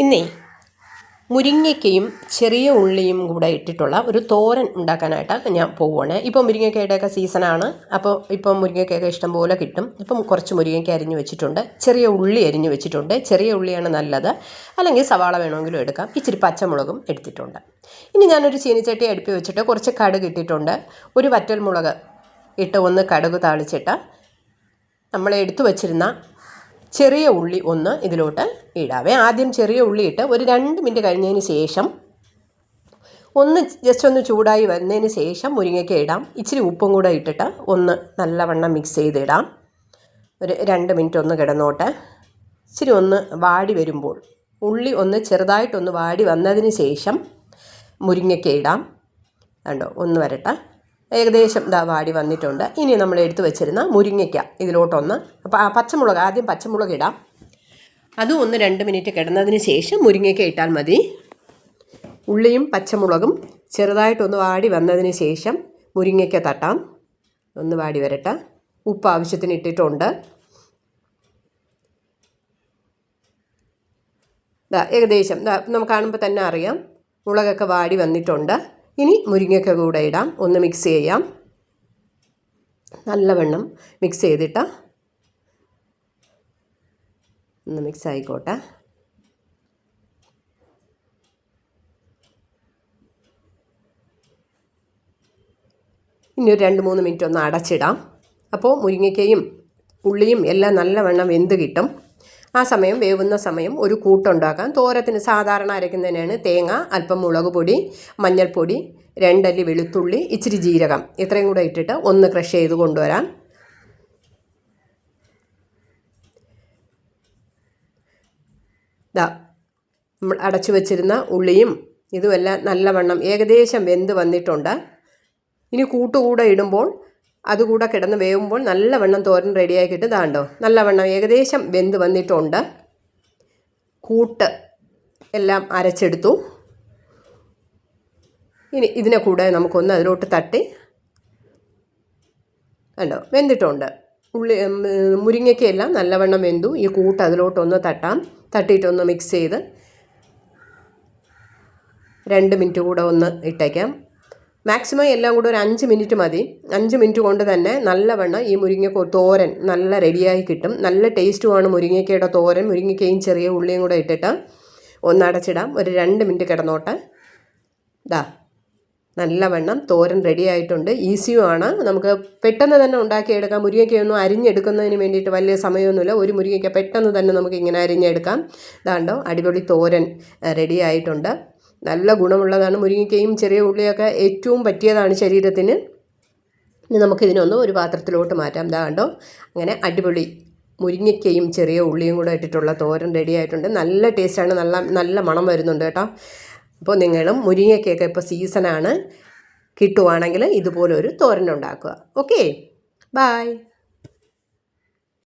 ഇന്നേ മുരിങ്ങയ്ക്കയും ചെറിയ ഉള്ളിയും കൂടെ ഇട്ടിട്ടുള്ള ഒരു തോരൻ ഉണ്ടാക്കാനായിട്ട് ഞാൻ പോവുകയാണ് ഇപ്പോൾ മുരിങ്ങയ്ക്കയുടെയൊക്കെ സീസണാണ്. അപ്പോൾ ഇപ്പോൾ മുരിങ്ങയ്ക്കയൊക്കെ ഇഷ്ടം പോലെ കിട്ടും. ഇപ്പം കുറച്ച് മുരിങ്ങയ്ക്ക അരിഞ്ഞ് വെച്ചിട്ടുണ്ട്. ചെറിയ ഉള്ളി അരിഞ്ഞ് വെച്ചിട്ടുണ്ട്. ചെറിയ ഉള്ളിയാണ് നല്ലത്. അല്ലെങ്കിൽ സവാള വേണമെങ്കിലും എടുക്കാം. ഇച്ചിരി പച്ചമുളകും എടുത്തിട്ടുണ്ട്. ഇനി ഞാനൊരു ചീനിച്ചട്ടി അടുപ്പി വെച്ചിട്ട് കുറച്ച് കടുക് ഇട്ടിട്ടുണ്ട്. ഒരു വറ്റൽമുളക് ഇട്ട് ഒന്ന് കടുക് താളിച്ചിട്ട് നമ്മൾ എടുത്തു വച്ചിരുന്ന ചെറിയ ഉള്ളി ഒന്ന് ഇതിലോട്ട് ഇടാവേ. ആദ്യം ചെറിയ ഉള്ളി ഇട്ട് ഒരു രണ്ട് മിനിറ്റ് കഴിഞ്ഞതിന് ശേഷം ഒന്ന് ജസ്റ്റ് ഒന്ന് ചൂടായി വന്നതിന് ശേഷം മുരിങ്ങയ്ക്ക ഇടാം. ഇച്ചിരി ഉപ്പും കൂടെ ഇട്ടിട്ട് ഒന്ന് നല്ലവണ്ണം മിക്സ് ചെയ്തിടാം. ഒരു രണ്ട് മിനിറ്റ് ഒന്ന് കിടന്നോട്ടെ. ഇച്ചിരി ഒന്ന് വാടി വരുമ്പോൾ ഉള്ളി ഒന്ന് ചെറുതായിട്ടൊന്ന് വാടി വന്നതിന് ശേഷം മുരിങ്ങയ്ക്ക ഇടാം. കണ്ടോ? ഒന്ന് വരട്ടെ. ഏകദേശം ഇതാ വാടി വന്നിട്ടുണ്ട്. ഇനി നമ്മൾ എടുത്തു വെച്ചിരുന്ന മുരിങ്ങയ്ക്ക ഇതിലോട്ടൊന്ന് പച്ചമുളക് ആദ്യം പച്ചമുളക് ഇടാം. അതും ഒന്ന് രണ്ട് മിനിറ്റ് കിടന്നതിന് ശേഷം മുരിങ്ങയ്ക്ക ഇട്ടാൽ മതി. ഉള്ളിയും പച്ചമുളകും ചെറുതായിട്ടൊന്ന് വാടി വന്നതിന് ശേഷം മുരിങ്ങയ്ക്ക തട്ടാം. ഒന്ന് വാടി വരട്ടെ. ഉപ്പ് ആവശ്യത്തിന് ഇട്ടിട്ടുണ്ട്. ഏകദേശം നമുക്ക് കാണുമ്പോൾ തന്നെ അറിയാം. മുളകൊക്കെ വാടി വന്നിട്ടുണ്ട്. ഇനി മുരിങ്ങയ്ക്ക കൂടെ ഇടാം. ഒന്ന് മിക്സ് ചെയ്യാം. നല്ലവണ്ണം മിക്സ് ചെയ്തിട്ട് ഒന്ന് മിക്സ് ആയിക്കോട്ടെ. ഇനി ഒരു രണ്ട് മൂന്ന് മിനിറ്റ് ഒന്ന് അടച്ചിടാം. അപ്പോൾ മുരിങ്ങയ്ക്കയും ഉള്ളിയും എല്ലാം നല്ലവണ്ണം വെന്ത് കിട്ടും. ആ സമയം വേവുന്ന സമയം ഒരു കൂട്ടുണ്ടാക്കാം. തോരത്തിന് സാധാരണ അരയ്ക്കുന്നതിനാണ് തേങ്ങ അല്പം മുളക് പൊടി മഞ്ഞൾപ്പൊടി രണ്ടല്ലി വെളുത്തുള്ളി ഇച്ചിരി ജീരകം. ഇത്രയും കൂടെ ഇട്ടിട്ട് ഒന്ന് ക്രഷ് ചെയ്ത് കൊണ്ടുവരാം. ദാ അടച്ചു വച്ചിരുന്ന ഉള്ളിയും ഇതുമെല്ലാം നല്ലവണ്ണം ഏകദേശം വെന്ത് വന്നിട്ടുണ്ട്. ഇനി കൂട്ടുകൂടെ ഇടുമ്പോൾ അതുകൂടെ കിടന്ന് വേവുമ്പോൾ നല്ലവണ്ണം തോരൻ റെഡിയാക്കിയിട്ട് ഇതാണ്ടോ നല്ലവണ്ണം ഏകദേശം വെന്ത് വന്നിട്ടുണ്ട്. കൂട്ട് എല്ലാം അരച്ചെടുത്തു. ഇനി ഇതിനെ കൂടെ നമുക്കൊന്ന് അതിലോട്ട് തട്ടി കണ്ടോ? വെന്തിട്ടുണ്ട്. ഉള്ളി മുരിങ്ങയ്ക്കെല്ലാം നല്ലവണ്ണം വെന്തു. ഈ കൂട്ട് അതിലോട്ടൊന്ന് തട്ടാം. തട്ടിയിട്ടൊന്ന് മിക്സ് ചെയ്ത് രണ്ട് മിനിറ്റ് കൂടെ ഒന്ന് ഇട്ടേക്കാം. മാക്സിമം എല്ലാം കൂടെ ഒരു അഞ്ച് മിനിറ്റ് മതി. അഞ്ച് മിനിറ്റ് കൊണ്ട് തന്നെ നല്ലവണ്ണം ഈ മുരിങ്ങ തോരൻ നല്ല റെഡിയായി കിട്ടും. നല്ല ടേസ്റ്റുമാണ് മുരിങ്ങയ്ക്കയുടെ തോരൻ. മുരിങ്ങയ്ക്കയും ചെറിയ ഉള്ളിയും കൂടെ ഇട്ടിട്ട് ഒന്നടച്ചിടാം ഒരു രണ്ട് മിനിറ്റ് കിടന്നോട്ടെ. ദാ നല്ലവണ്ണം തോരൻ റെഡി ആയിട്ടുണ്ട്. ഈസിയുമാണ് നമുക്ക് പെട്ടെന്ന് തന്നെ ഉണ്ടാക്കിയെടുക്കാം. മുരിങ്ങയ്ക്കൊന്നും അരിഞ്ഞെടുക്കുന്നതിന് വേണ്ടിയിട്ട് വലിയ സമയമൊന്നുമില്ല. ഒരു മുരിങ്ങയ്ക്ക പെട്ടെന്ന് തന്നെ നമുക്ക് ഇങ്ങനെ അരിഞ്ഞെടുക്കാം. ഇതാണ്ടോ അടിപൊളി തോരൻ റെഡി ആയിട്ടുണ്ട്. നല്ല ഗുണമുള്ളതാണ് മുരിങ്ങയ്ക്കയും ചെറിയ ഉള്ളിയൊക്കെ ഏറ്റവും പറ്റിയതാണ് ശരീരത്തിന്. ഇനി നമുക്കിതിനൊന്ന് ഒരു പാത്രത്തിലോട്ട് മാറ്റാം. ഇതാ കണ്ടോ? അങ്ങനെ അടിപൊളി മുരിങ്ങയ്ക്കയും ചെറിയ ഉള്ളിയും കൂടെ ഇട്ടിട്ടുള്ള തോരൻ റെഡി ആയിട്ടുണ്ട്. നല്ല ടേസ്റ്റാണ് നല്ല നല്ല മണം വരുന്നുണ്ട് കേട്ടോ. അപ്പോൾ നിങ്ങളും മുരിങ്ങയ്ക്കൊക്കെ ഇപ്പോൾ സീസണാണ് കിട്ടുവാണെങ്കിൽ ഇതുപോലൊരു തോരൻ ഉണ്ടാക്കുക. Okay bye